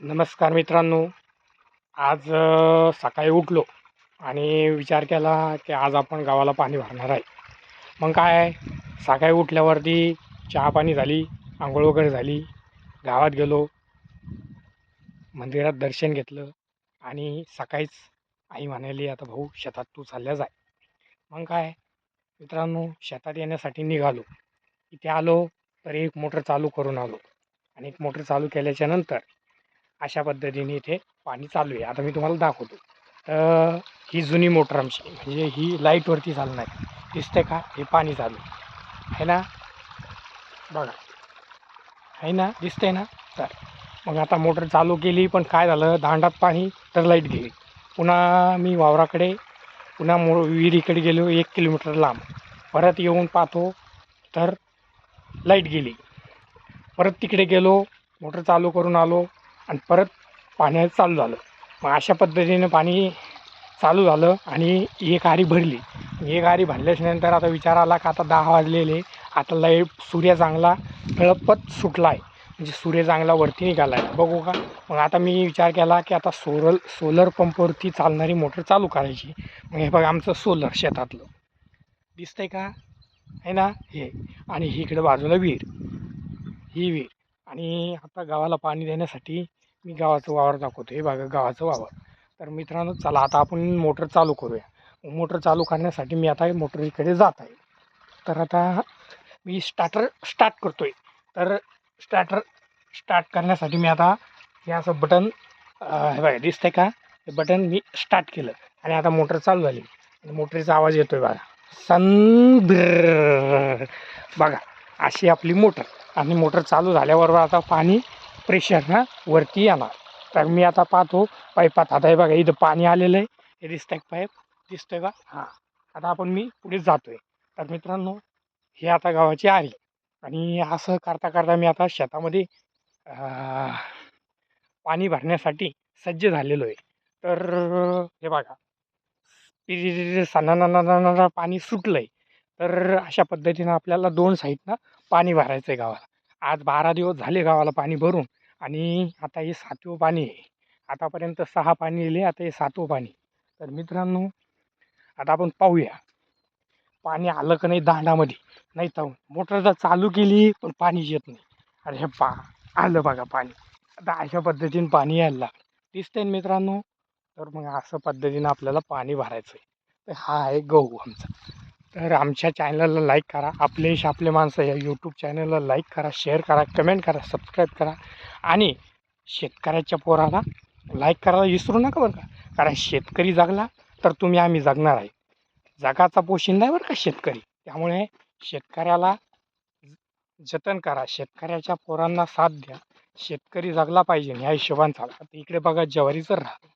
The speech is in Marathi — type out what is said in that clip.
नमस्कार मित्रांनो. आज सकाळी उठलो आणि विचार केला की आज आपण गावाला पाणी भरणार आहे. मग काय सकाळी उठल्यावरती चहा पाणी झाली आंघोळ वगैरे झाली गावात गेलो मंदिरात दर्शन घेतलं आणि सकाळीच आई म्हणाली आता भाऊ शेतात तू चालल्या जाय मग काय मित्रांनो शेतात येण्यासाठी निघालो. इथे आलो तर एक मोटर चालू करून आलो. आणि एक मोटर चालू केल्याच्यानंतर अशा पद्धतीने इथे पाणी चालू आहे. आता मी तुम्हाला दाखवतो. तर ही जुनी मोटर आमची म्हणजे ही लाईटवरती चालणार दिसते का? हे पाणी चालू आहे. ना? बघा. आहे ना? दिसतंय ना? तर मग आता मोटर चालू केली पण काय झालं? दांडात पाणी तर लाइट गेली. पुन्हा मी वावराकडे पुन्हा मो विहिरीकडे गेलो एक किलोमीटर लांब. परत येऊन पाहतो तर लाइट गेली. परत तिकडे गेलो मोटर चालू करून आलो. आणि परत पाण्याचं चालू झालं. मग अशा पद्धतीनं पाणी चालू झालं आणि एक आरी भरली. एक आरी भरल्याच्यानंतर आता विचार आला का आता दहा वाजलेले. आता लाइट सूर्य चांगला तळपत सुटला आहे म्हणजे सूर्य चांगला वरती निघाला आहे बघू का? मग आता मी विचार केला की आता सोलर सोलर पंपवरती चालणारी मोटर चालू करायची. मग हे बघा आमचं सोलर शेतातलं. दिसतंय का? आहे ना? हे. आणि इकडं बाजूला विहीर. ही विहीर. आणि आता गावाला पाणी देण्यासाठी मी गावाचं वावर दाखवतो. हे बघा गावाचं वावर. तर मित्रांनो चला आता आपण मोटर चालू करूया. मोटर चालू करण्यासाठी मी आता मोटरीकडे जात आहे. तर आता मी स्टार्टर स्टार्ट करतो आहे तर स्टार्टर स्टार्ट करण्यासाठी मी आता हे असं बटन हे बघा दिसतंय का? हे बटन मी स्टार्ट केलं आणि आता मोटर चालू झाली. आणि मोटरीचा आवाज येतो आहे बघा. सन बघा अशी आपली मोटर. आणि मोटर चालू झाल्याबरोबर आता पाणी प्रेशरनं वरती येणार. तर मी आता पाहतो पाईपात आता हे बघा इथं पाणी आलेलं आहे. हे दिसतंय आहे पाईप? दिसतंय का? हां. आता आपण मी पुढे जातो आहे तर मित्रांनो हे आता गावाची आली आणि असं करता करता मी आता शेतामध्ये पाणी भरण्यासाठी सज्ज झालेलो आहे. तर हे बघा. सणाना पाणी सुटलं आहे तर अशा पद्धतीनं आपल्याला दोन साईडनं पाणी भरायचं आहे गावाला. आज बारा दिवस झाले गावाला पाणी भरून आणि आता हे सातवं पाणी आहे. आतापर्यंत सहा पाणी येले आता हे सातवं पाणी. तर मित्रांनो आता आपण पाहूया. पाणी आलं का नाही दांडामध्ये? नाही तर मोटर जर चालू केली पण पाणी येत नाही. अरे हे पा आलं बघा पाणी. आता अशा पद्धतीने पाणी यायला लागलं. दिसतंय मित्रांनो? तर मग असं पद्धतीनं आपल्याला पाणी भरायचं आहे तर हा आहे गहू आमचा. तर आमच्या चॅनलला लाईक करा आपले आपले माणसं या यूट्यूब चॅनलला लाईक करा शेअर करा कमेंट करा सबस्क्राईब करा आणि शेतकऱ्याच्या पोराला लाईक करायला विसरू नका बरं का. कारण शेतकरी जगला तर तुम्ही आम्ही जगणार आहे. जगाचा पोशिंदा आहे बरं का शेतकरी. त्यामुळे शेतकऱ्याला जतन करा शेतकऱ्याच्या पोरांना साथ द्या. शेतकरी जगला पाहिजे ह्या हिशोबाने चाला. इकडे बघा ज्वारीचं राहतं.